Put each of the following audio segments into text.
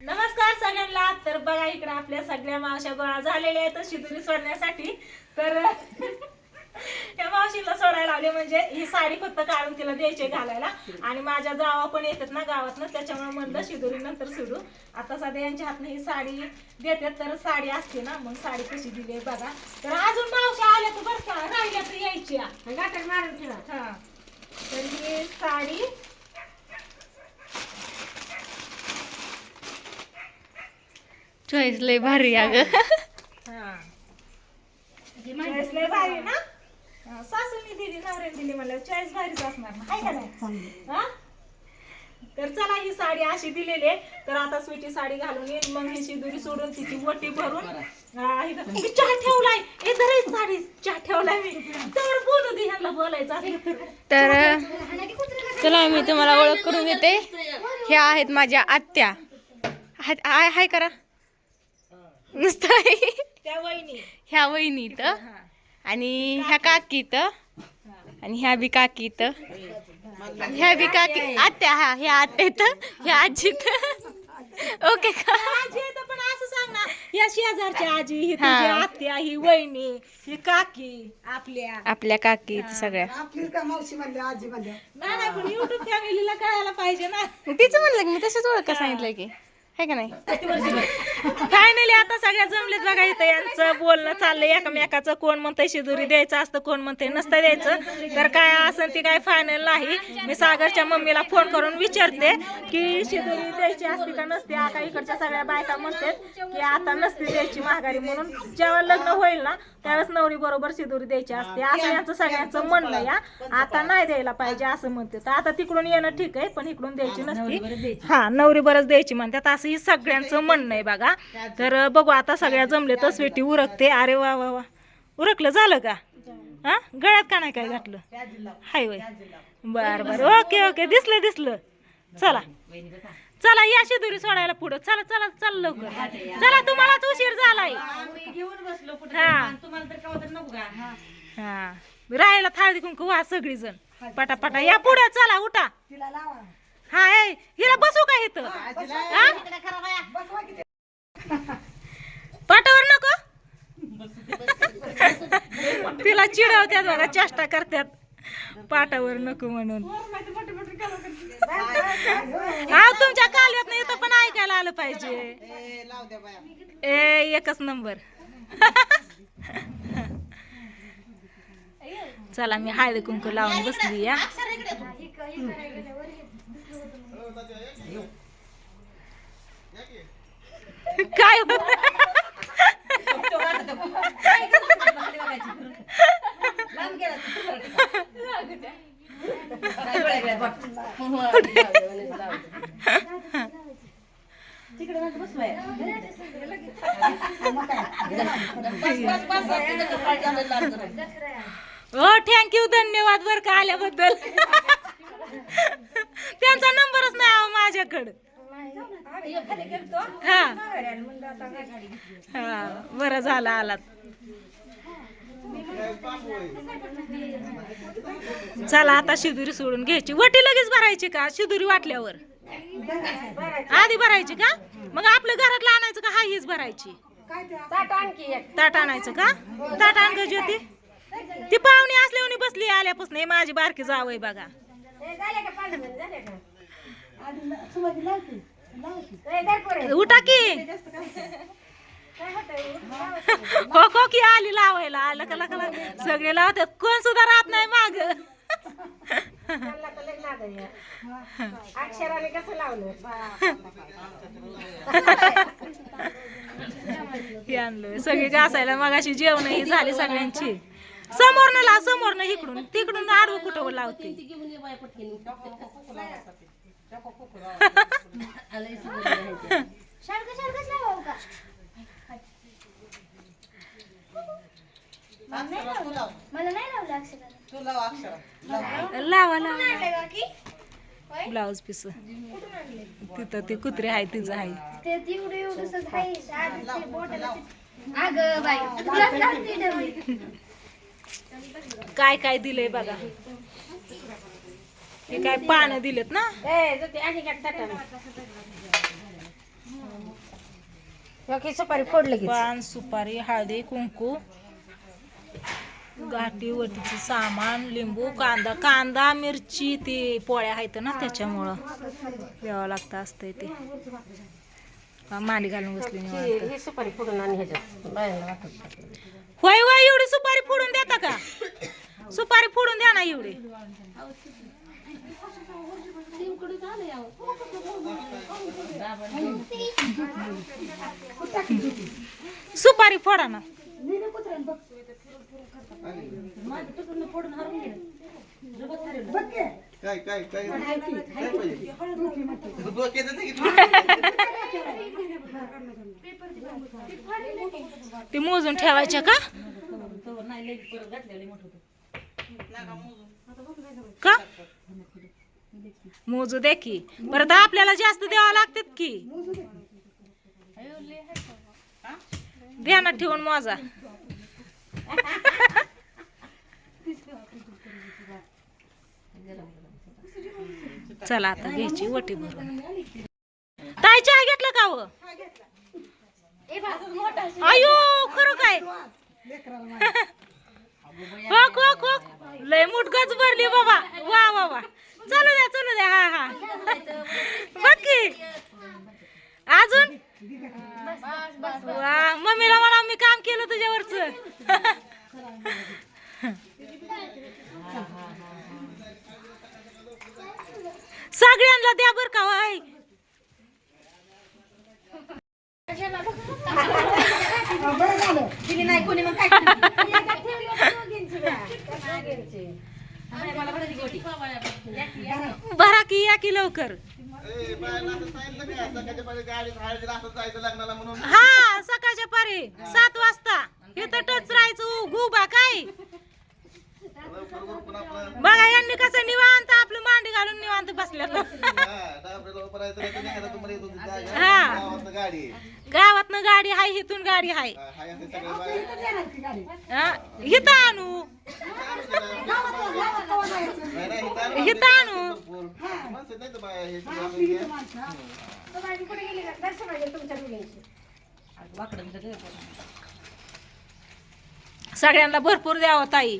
नमस्कार सगळ्यांना. तर बघा इकडे आपल्या सगळ्या मावश्या गोळा झालेल्या आहेत. शिदुरी सोडण्यासाठी. तर त्या मावशीला सोडायला लावले म्हणजे ही साडी फक्त काढून तिला द्यायची घालायला. आणि माझ्या जावा पण येतात ना गावात त्याच्यामुळे म्हणलं शिदुरी नंतर सोडू. आता सध्या यांच्या हातनं ही साडी देतात तर साडी असते ना मग साडी कशी दिली आहे बघा. तर अजून मावश्या आल्या तर बरं का राहिल्या तर यायची हा. तर ही साडी चॉईस लय भारी अगं. हा चॉईस लय भारी ना? हा, सासूनी दिली नवऱ्याने दिली मला चॉईस भारीच असणार ना. हाय का नाही? हा? तर चला ही साडी अशी दिलेली आहे. तर आता स्वीटी साडी घालून येईल. मग ही शिदुरी सोडून तिची वटी भरून. हा, इथं- मी चहा ठेवलाय. ए धर ही साडी. चहा ठेवलाय मी. तर बोलू दे ह्यांना बोलायचं असलं तर. तर चला मी तुम्हाला ओळख करून देते. ह्या आहेत माझ्या आत्या. हाय- हाय हाय करा. नुसतं हाय. त्या वहिनी. ह्या वहिनी इथं. हा, आणि ह्या काकी. इथं. हा. आणि ह्या बी काकी इथं. ह्या बी काकी आत्या हा ह्या आत्या इथं ह्या आजी इथं. ओके का? आजी आहे तर पण असं सांग ना या शेजारची आजी ही तुझी हा. आत्या ही वहिनी ही काकी आपल्या. आपल्या काकी इथं सगळ्या. आपली का मावशी म्हणली आजी म्हणली नाही नाही पण युट्यूब फॅमिलीला कळायला पाहिजे ना. तिचं म्हणलं की मी तसंच ओळख सांगितलं की. आहे का नाही? फायनली आता सगळ्या जमलेत बघा इथं. यांचं बोलणं चाललंय. एकमेकाचं कोण म्हणतंय शिदुरी द्यायचं असतं कोण म्हणतंय नसतं द्यायचं. तर काय असं ती काय फायनल नाही. मी सागरच्या मम्मीला फोन करून विचारते की शिदुरी द्यायची असती का नसते? आता इकडच्या सगळ्या बायका म्हणतात की आता नसते द्यायची महागारी म्हणून. जेव्हा लग्न होईल ना त्यावेळेस नवरी बरोबर शिदुरी द्यायची असते. असं यांचं सगळ्यांचं म्हणणं या आता नाही द्यायला पाहिजे असं म्हणते तर आता तिकडून येणं ठीक आहे पण इकडून द्यायची नसती. हा नवरी बरंच द्यायची म्हणतात. असं ही सगळ्यांचं म्हणणं आहे बघा. तर बघू आता सगळ्या जमले तर स्वेटी उरकते. अरे वा वा वा. उरकलं झालं का? हा? गळ्यात का नाही काय घातलं? हाय वय. बर बर ओके ओके. दिसलं दिसलं. चला. चला या शिदुरी सोडायला पुढं. चला चला चल लवकर. चला तुम्हालाच उशीर झालाय. हा. हा. राहायला थाळी कुंकू वा सगळी जण पटा पटा या पुढे चला उठा. हा ए, हिला बसू का इथं? हा? पाटावर नको. तिला चिडवत्यात बघा चेष्टा करतात पाटावर नको म्हणून. हा तुमच्या कालव्यात नाही येतं पण ऐकायला आलं पाहिजे. ए एकच नंबर. चला मी हळदी कुंकू लावून बसली या काय? हो थँक्यू धन्यवाद बर का आल्याबद्दल. त्यांचा नंबरच नाही अहो माझ्याकडं. हा. हा बरं झालं आलात. चला आता शिदुरी सोडून घ्यायची. वटी लगेच भरायची का? शिदुरी वाटल्यावर. आधी भरायची का? मग आपलं घरातलं आणायचं का? हा हीच भरायची. ताट आणायचं का? ताट आण ज्योती. ती पाहुणी असल्यावर बसली आल्यापासून. हे माझी बारकी जावय बघा. उठा की. हो. हो की आली लावायला आलं का लका लका. सगळे लावतात कोण सुद्धा राहत नाही माग. हे. आणलं. सगळी घासायला मगाशी जेवण ही झाली सगळ्यांची. समोरनं लाव समोरनं इकडून. तिकडून आडवं कुठं लावते? मला नाही लावलं अक्षराला लावा लावा. Blouse piece. तिथं ते कुत्रे आहे तिचं आहे. काय काय दिलंय बघा. हे काय पानं दिलेत ना? सुपारी फोडलं की. पान सुपारी हळदी कुंकू गाठी वटीचं सामान लिंबू कांदा. कांदा मिरची ती पोळ्या आहेत ना त्याच्यामुळं. द्यावं लागतं असतंय ते. मांडी घालून बसली सुपारी फोडून आणि होय होय एवढी सुपारी फोडून देता का? सुपारी फोडून द्या ना एवढी. सुपारी फोडा ना. काय काय काय? काय पाहिजे? डोक्याचं ते किती? ते मोजून ठेवायच्या का? का? मोजू दे की. परत आपल्याला जास्त द्यावं लागतात की. ध्यानात ठेवून मोजा. चला आता घ्यायची वटी भरून. ताई चहा घेतला का व अयो खरं काय? हो हो हो लय मुटकाच भरली बाबा. वा वा वा. चलू द्या चलू द्या. हा हा. बघ की. अजून? वा मम्मीला म्हणा मी काम केलं तुझ्यावरच. सगळ्यांना द्या बर का वाय बरं भरा की या की लवकर. हा सकाळच्या पारी सात वाजता. इथं टच राहायचं गुबा काय लवकर उरकून आपलं बघा यांनी कसं निवांत आपलं मांडी घालून निवांत बसल्या हा, डाबऱ्याला उभं राहायचं नाही तर. हा. गावातनं गाडी आहे. गावातनं गाडी हाय इथून गाडी हाय हा. हा, इथं आणू आणते आणू. भरपूर. माणसं नाही तर बाया हे सगळं आणून घ्या. कुठे गेली का दर्शन आहे तुमच्या मुलींची सगळ्यांना भरपूर द्यावं ताई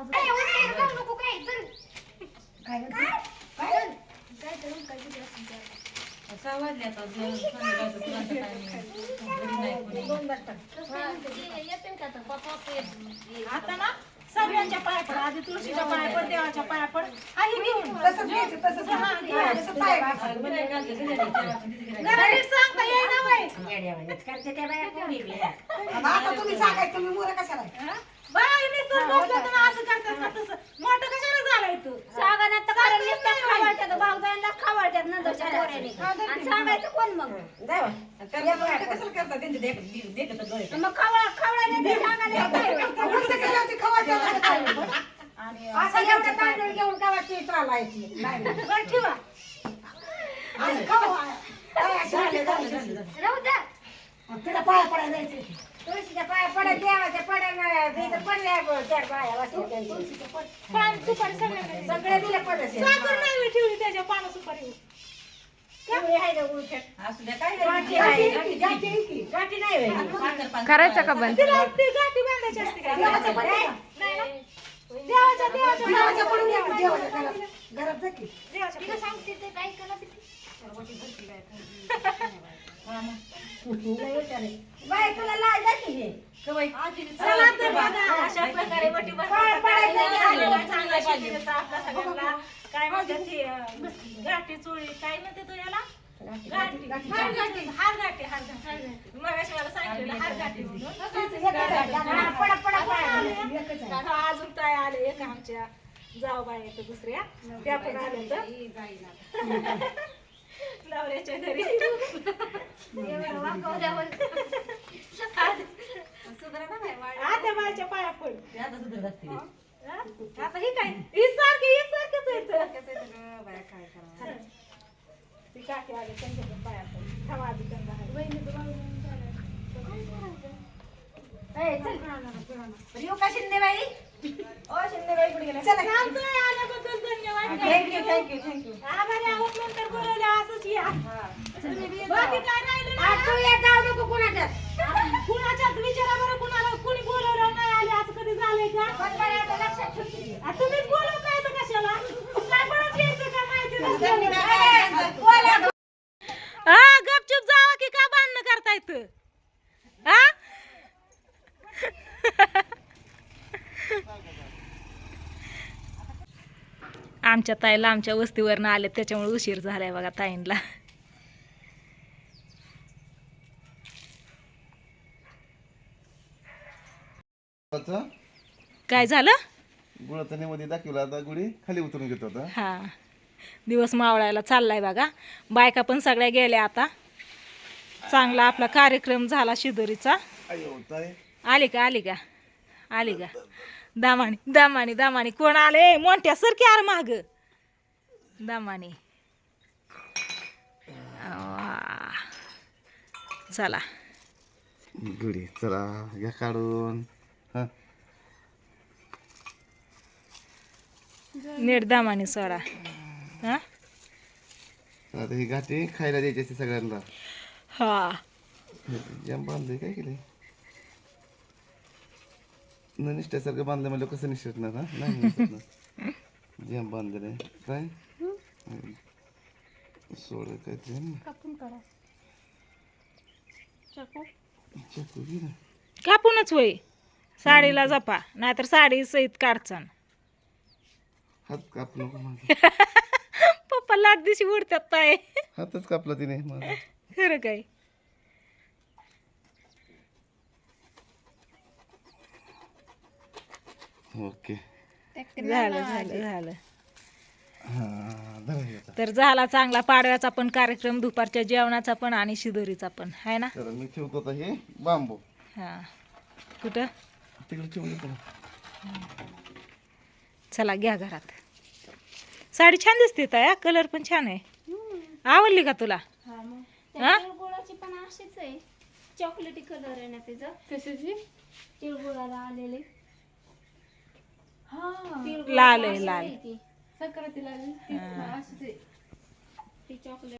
उठले, जाऊ नको काय? चल. काय काय? काय? वाजता जायचं? येते का आता? येत. आता ना? सगळ्यांच्या पाया पड आधी तुळशीच्या पाया पड देवाच्या पाया पड आई घेऊन तसंच घ्यायचं तसंच हा, घ्यायचं. तसं पाय घालायचं. जरा नीट सांगता येईना बाई आणि आता तुम्ही सांगायचं तुम्ही कशाला आहे? हा? बाई नुसतं बसलं तर असं करतात का तसं मोठं कशाला झालाय तू सागाने तर कारण नुसतं खावाळत्यात नंदरच्या पोऱ्याने. आणि सांगायचं कोण मग जाऊ. या बघा, कशाला करता? त्यांचे देख- दे- देखतच डोळे. मग खावळा खावळाने ते सांगायला येत नाही. उलटं केल्यावर ते खवायचं असं काय? आणि असं एवढं तांदूळ चालायची नाही. बरं ठेवा. काय झालं, झालं, झालं. राहू द्या. तिला पाया पडायला जायचं तुळशीच्या पाया पडत देवाच्या पड्या तिथं पडल्या ब- चार पाया बसल्या त्यांच्या. पान सुपारी सगळ्यांना सगळे दिले पडत साखर नाही मी ठेवली त्याच्या पानं सुपारी तेवढी आहे ना उलट. गाठी आहे, गाठी आहे की? गाठी नाही होय. करायचं का बंद तिला ती गाठी बांधायची असते का. नाही ना? देवाच्या देवाच्या. देवाच्या पडून या, देवाच्या घरात. घरात जा की. देवाच्या तिला सांगते ते काय करा ते. बाई तुला लाज आहे की हे? चला तर बघा. अशा प्रकारे वटी पाय पडायचं नाही. भरण्याचा चांगला शिकलेचा आपला सगळ्यांना काय म्हणतात ते अं, गाठी चोळी. काय म्हणते तो याला? गाठी हार गाठी हार गाठी हार गाठी मगाशी मला सांगितलेलं हार गाठी म्हणून. पडा पडा पाया अजून काय आले एक आमच्या जाऊ बाई येतं दुसऱ्या. त्या पण आल्या तर. नवऱ्याच्या घरी. बायच्या पाया पड. हा? आता ही काय? ही सारखी एक सारखंच आहे ती काकी आले त्यांच्याकडे पाया पड थांबा आधी त्यांना. ए, चल. येऊ का शिंदेबाई? ओ शिंदेबाई कुठे गेल्या? चालतंय, आल्याबद्दल धन्यवाद थँक्यू थँक्यू थँक्यू आभारी आहोत नंतर बोलवले असंच या बाकी काय राहिलं नाही. आज तू येत जाऊ नको कुणाच्यात कुणाच्यात विचारा बरं कुणाला कुणी बोलवलं नाही आले असं कधी झालंय का आ, तुम्हीच बोलत नाही तर कशाला काय परत यायचं का माहिती नसतं. आ, गपचूप जावा की का भांडणं करतायत हा आमच्या ताईला आमच्या वस्तीवरनं आले त्याच्यामुळे उशीर झालाय बघा ताईंला. काय झालं? गुळाचं मध्ये दाखवलं आता गुढी खाली उतरून घेतो आता. हा. दिवस मावळायला चाललाय बघा. बायका पण सगळ्या गेल्या आता. चांगला आपला कार्यक्रम झाला शिदोरीचा. अयो ताई. आली का? आली का? आली का? दामानी दामानी दामानी. कोण आले? मोठ्या सरकी आर माग. दामानी. चला गुढी चला घ्या काढून हा नीट दामानी सोडा हा आता ही घाटी खायला द्यायची असते सगळ्यांना हा जाम बांधलंय काय केलंय न निष्ठासारखं बांधलं म्हणलं कसं निष्ठणार हा नाही. जाम बांधलंय काय? सोड काय ते ना. चाकू. घे ना. कापूनच होय. साडीला जपा नाहीतर साडी सहित काढचान. हात काप नको माझा. पप्पा लाट दिवशी उडतात पाय. हातच कापला तिने माझा. खरं काय? ओके. झालं झालं झालं. तर झाला चांगला पाडव्याचा पण कार्यक्रम दुपारच्या जेवणाचा पण आणि शिदोरीचा पण. आहे ना? तर मी ठेवतो आता हे बांबू. हा. कुठं? तिकडे ठेवून. चला घ्या घरात. साडी छान दिसते ताया कलर पण छान आहे. आवडली का तुला? हा तिळगुळाची पण अशीच आहे. चॉकलेटी कलर आहे ना त्याचं. कशाची? तिळगुळाला आलेले. लाल आहे, लाल. ती. संक्रांतीला. अशीच आहे. ती चॉकलेट